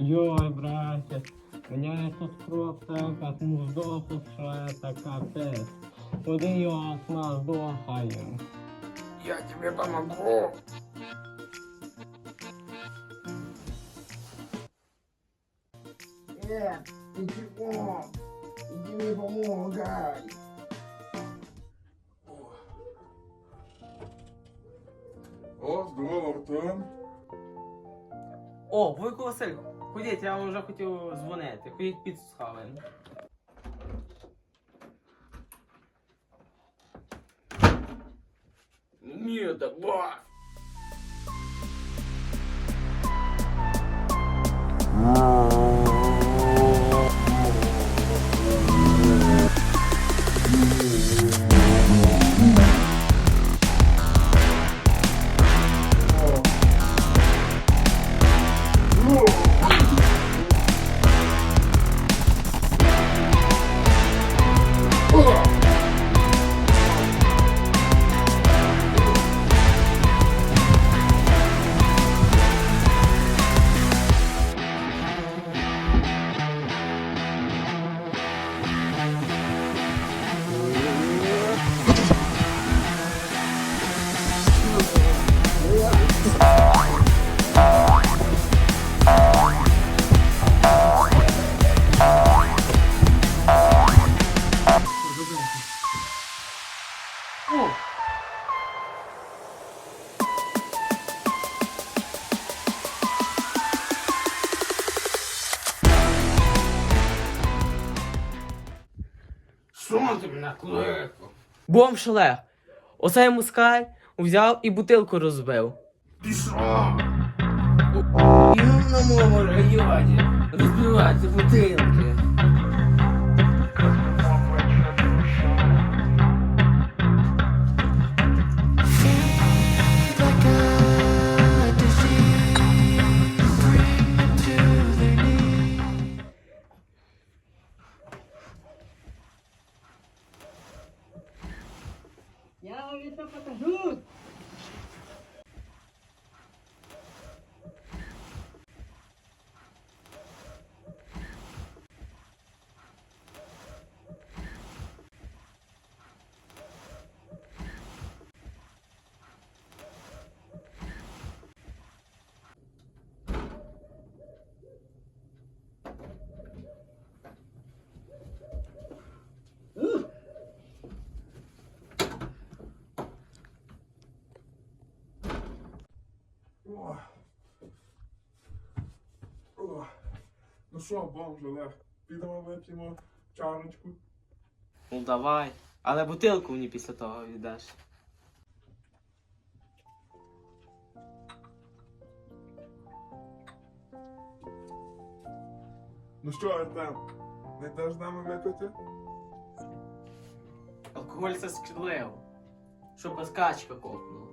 Йой, братец, у меня тут просто как что это капец. Куда я от нас дохаю? Я тебе помогу. Нет, ничего. Иди мне помогай. О, здорово, Артем. О, Вуйко Василь, ходіть, я вам вже хотів дзвонити. Ходіть піцу схаваємо. Ні, давай. О! Що ти мене кликав? Бомж Олег. Оцей мускаль взяв і бутилку розбив. На моєму районі розбивати бутилки. Я вам это покажу. О. О. Ну що, бомж Олег, підемо вип'ємо чарочку. Ну давай. Але бутилку мені після того віддаш. Ну що, Артем, не з нами випити? Алкоголь це шкідливо. Щоб скачка копнула.